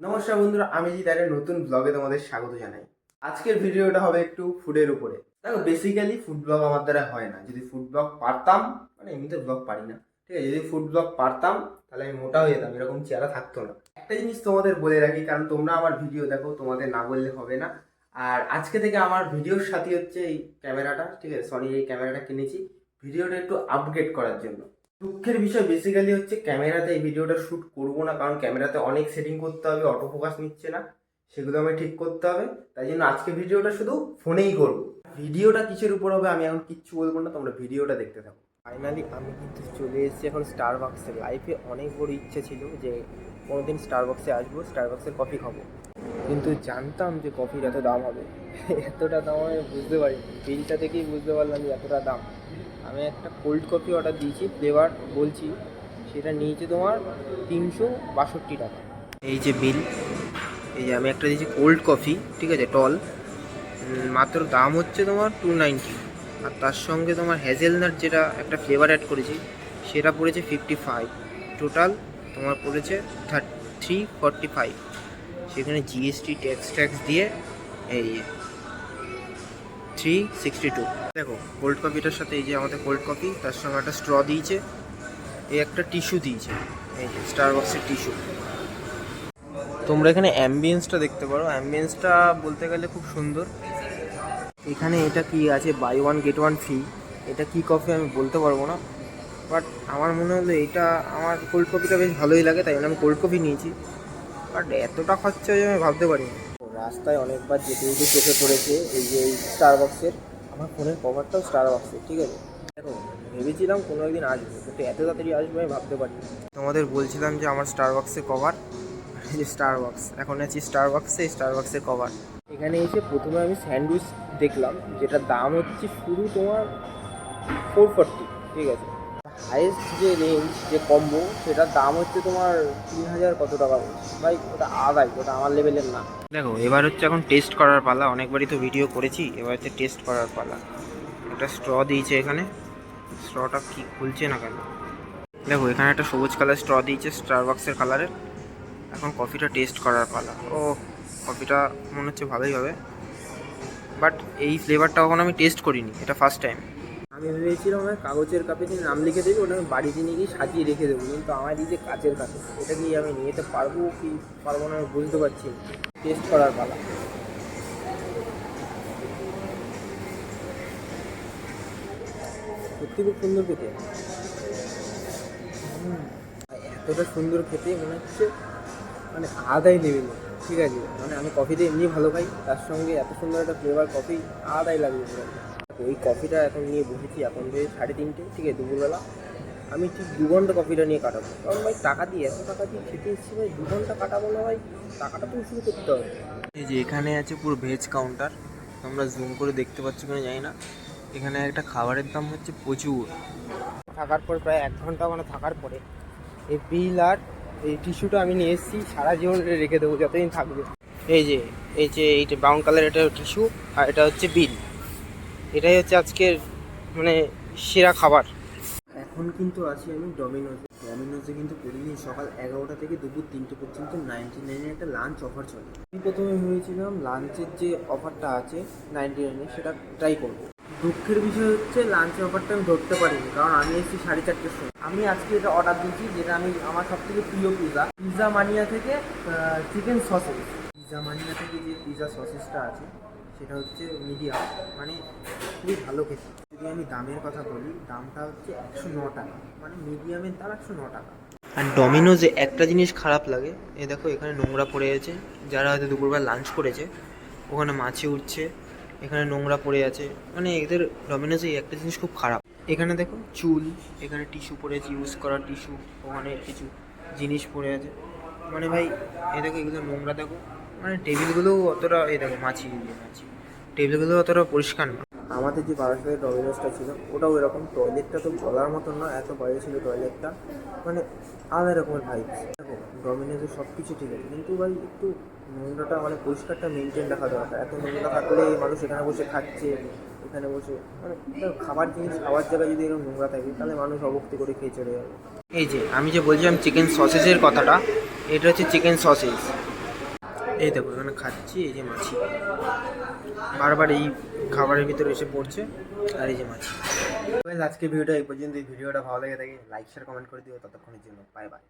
নমস্কার বন্ধুরা, আমি জিতারের নতুন ব্লগে তোমাদের স্বাগত জানাই। আজকের ভিডিওটা হবে একটু ফুডের উপরে। দেখো বেসিক্যালি ফুড ব্লগ আমার দ্বারা হয় না। যদি ফুড ব্লগ পারতাম মানে এমনিতে ব্লগ পারি না, ঠিক আছে? যদি ফুড ব্লগ পারতাম, তাহলে আমি মোটা হয়ে যেতাম, এরকম চেহারা থাকতো না। একটা জিনিস তোমাদের বলে রাখি, কারণ তোমরা আমার ভিডিও দেখো, তোমাদের না বললে হবে না। আর আজকে থেকে আমার ভিডিওর সাথে হচ্ছে এই ক্যামেরাটা ঠিক আছে? সনি এই ক্যামেরাটা কিনেছি। ভিডিওটা একটু আপগ্রেড করার জন্য। দুঃখের বিষয় বেসিক্যালি হচ্ছে ক্যামেরাতে এই ভিডিওটা শ্যুট করব না, কারণ ক্যামেরাতে অনেক সেটিং করতে হবে অটো ফোকাস নিচ্ছে না, সেগুলো আমায় ঠিক করতে হবে, তাই জন্য আজকে ভিডিওটা শুধু ফোনেই করব। ভিডিওটা কিসের উপর হবে আমি এখন কিচ্ছু বলব না, তোমরা ভিডিওটা দেখতে থাকো। ফাইনালি আমি কিন্তু চলে এসেছি এখন স্টার বাক্সে লাইফে অনেক বড় ইচ্ছে ছিল যে কোনোদিন স্টার বক্সে আসব স্টার বক্সের কফি খাব। কিন্তু জানতাম যে কফির এত দাম হবে। এতটা দাম আমি বুঝতে পারি বিলটা দেখেই বুঝতে পারলাম যে এতটা দাম। আমি একটা কোল্ড কফি অর্ডার দিয়েছি ফ্লেভার বলছি, সেটা নিয়েছে তোমার তিনশো বাষট্টি টাকা। এই যে বিল এই যে আমি একটা দিয়েছি কোল্ড কফি ঠিক আছে টল মাত্র দাম হচ্ছে তোমার টু নাইনটি আর তার সঙ্গে তোমার হ্যাজেলনাট যেটা একটা ফ্লেভার অ্যাড করেছি, সেটা পড়েছে ফিফটি ফাইভ টোটাল তোমার পড়েছে থার্ট থ্রি ফর্টি ফাইভ সেখানে জিএসটি ট্যাক্স ট্যাক্স দিয়ে এই থ্রি সিক্সটি টু দেখো কোল্ড কপিটার সাথে এই যে আমাদের কোল্ড কপি তার সঙ্গে একটা স্ট্র দিয়েছে, এই একটা টিস্যু দিয়েছে, এই যে স্টার বক্সের টিস্যু তোমরা এখানে অ্যাম্বিয়েন্সটা দেখতে পারো। অ্যাম্বিয়েন্সটা বলতে গেলে খুব সুন্দর। এখানে এটা কি আছে? Buy one get one free এটা কি কফি আমি বলতে পারব না। বাট আমার মনে হলো এটা, আমার কোল্ড কপিটা বেশ ভালোই লাগে, তাই জন্য আমি কোল্ড কপি নিয়েছি। বাট এতটা খরচা হয়ে আমি ভাবতে পারিনি। রাস্তায় অনেকবার যেতে যেতে চোখে পড়েছে এই যে এই স্টার বক্সের আমার ফোনের কভারটাও স্টার বক্সের ঠিক আছে? দেখো ভেবেছিলাম কোনো একদিন আসবে কিন্তু এত তাড়াতাড়ি আসবে আমি ভাবতে পারিনি। তোমাদের বলছিলাম যে আমার স্টার বক্সের কভার যে স্টার বক্স এখন আছি স্টার বক্সে স্টার বক্সের কভার এখানে এসে প্রথমে আমি স্যান্ডউইচ দেখলাম যেটার দাম হচ্ছে শুরু তোমার ফোর ফর্টি ঠিক আছে? হাইয়েস্ট যে রেঞ্জ যে কম্বো সেটার দাম হচ্ছে তোমার তিন হাজার কত টাকা ভাই, ওটা আদায় ওটা আমার লেভেলের না। দেখো, এবার হচ্ছে এখন টেস্ট করার পালা। অনেকবারই তো ভিডিও করেছি, এবার হচ্ছে টেস্ট করার পালা। একটা স্ট্র দিয়েছে এখানে। স্ট্রটা কি খুলছে না কেন? দেখো, এখানে একটা সবুজ কালার স্ট্র দিয়েছে স্টার বক্সের কালারের এখন কফিটা টেস্ট করার পালা। ও কফিটা মনে হচ্ছে ভালোই হবে। বাট এই ফ্লেভারটা কখনো আমি টেস্ট করিনি, এটা ফার্স্ট টাইম আমি ভেবেছিলাম আমার কাগজের কাপে যে নাম লিখে দেবে, ওটা আমি বাড়িতে নিয়ে গিয়ে সাজিয়ে রেখে দেবো। কিন্তু আমার যে কাচের কাপে, এটা কি আমি নিয়ে যেতে পারব কি পারব না আমি বুঝতে পারছি টেস্ট করার পালা। সত্যি খুব সুন্দর খেতে। এতটা সুন্দর খেতে মনে হচ্ছে মানে আদাই লেভেল ঠিক আছে? মানে আমি কফিতে এমনি ভালো খাই, তার সঙ্গে এত সুন্দর একটা ফ্লেভার কফি আদাই লাগবে ওই কফিটা এখন নিয়ে বসেছি এখন বেশ সাড়ে তিনটে, ঠিক আছে, দুপুরবেলা। আমি ঠিক দু ঘণ্টা কফিটা নিয়ে কাটাবো। কারণ ভাই, টাকা দিয়ে এত টাকা দিয়ে খেতে এসেছি ভাই, দু ঘণ্টা কাটাবো না ভাই, টাকাটা তো শুরু করতে হবে। এই যে এখানে আছে পুরো ভেজ কাউন্টার তোমরা জুম করে দেখতে পাচ্ছ কিনা জানি না। এখানে একটা খাবারের দাম হচ্ছে প্রচুর। থাকার পর প্রায় এক ঘণ্টা মানে থাকার পরে, এই বিল আর এই টিস্যুটা আমি নিয়ে এসেছি, সারা জীবন রেখে দেবো, যতদিন থাকবে। এই যে এই যে এইটা ব্রাউন কালার এটা টিস্যু আর এটা হচ্ছে বিল এটাই হচ্ছে আজকের মানে সেরা খাবার। এখন কিন্তু আছি আমি ডমিনোজে ডমিনোজে কিন্তু প্রতিদিন সকাল এগারোটা থেকে দুপুর তিনটে পর্যন্ত নাইনটি নাইনের একটা লাঞ্চ অফার চলে। আমি প্রথমে ভেবেছিলাম লাঞ্চের যে অফারটা আছে নাইনটি নাইনে সেটা ট্রাই করব। দুঃখের বিষয় হচ্ছে লাঞ্চের অফারটা আমি ধরতে পারিনি, কারণ আমি এসেছি সাড়ে চারটের সময়। আমি আজকে এটা অর্ডার দিয়েছি, যেটা আমি, আমার সব থেকে প্রিয় পিজা পিজা মানিয়া থেকে চিকেন সসেজ পিজা মানিয়া থেকে যে পিজা সসেজটা আছে, সেটা হচ্ছে মিডিয়াম মানে খুবই ভালো খেতে। যদি আমি দামের কথা বলি, দামটা হচ্ছে একশো ন টাকা। মানে মিডিয়ামের দাম একশো ন টাকা। আর ডমিনোজে একটা জিনিস খারাপ লাগে, এ দেখো এখানে নোংরা পড়ে আছে। যারা হয়তো দুপুরবেলা লাঞ্চ করেছে, ওখানে মাছি উঠছে, এখানে নোংরা পড়ে আছে। মানে এদের ডমিনোজে একটা জিনিস খুব খারাপ। এখানে দেখো চুল, এখানে টিস্যু পড়ে আছে ইউজ করা টিস্যু ওখানে কিছু জিনিস পড়ে আছে। মানে ভাই, এ দেখো এগুলো নোংরা দেখো। মানে টেবিলগুলোও অতটা, এ দেখো মাছি মাছি। টেবিলগুলো অতটা পরিষ্কার না আমাদের যে বারাসাতের ডমিনোসটা ছিল, ওটাও এরকম টয়লেটটা তো বলার মতন না, এত বাইরে ছিল টয়লেটটা মানে আলাদা রকমের ভাইব দেখো ডমিনোসের সব কিছু ঠিক আছে, কিন্তু ভাই একটু নোংরাটা মানে পরিষ্কারটা মেনটেন রাখা দরকার। এত নোংরা থাকলে মানুষ এখানে বসে খাচ্ছে, এখানে বসে মানে খাবার জিনিস খাবার জায়গায় যদি এরকম নোংরা থাকে, তাহলে মানুষ অবক্তি করে খেয়ে চলে যাবে। এই যে, আমি যে বলছিলাম চিকেন সসেজের কথাটা, এটা হচ্ছে চিকেন সসেজ এই দেখো, এখানে খাচ্ছি, এই যে মাছি। বারবার এই খাবারের ভিতরে এসে পড়ছে আর এই যে মাছ। আজকে ভিডিওটা এই পর্যন্ত। ভিডিওটা ভালো লেগে থাকে লাইক শেয়ার কমেন্ট করে দিও। ততক্ষণের জন্য বাই বাই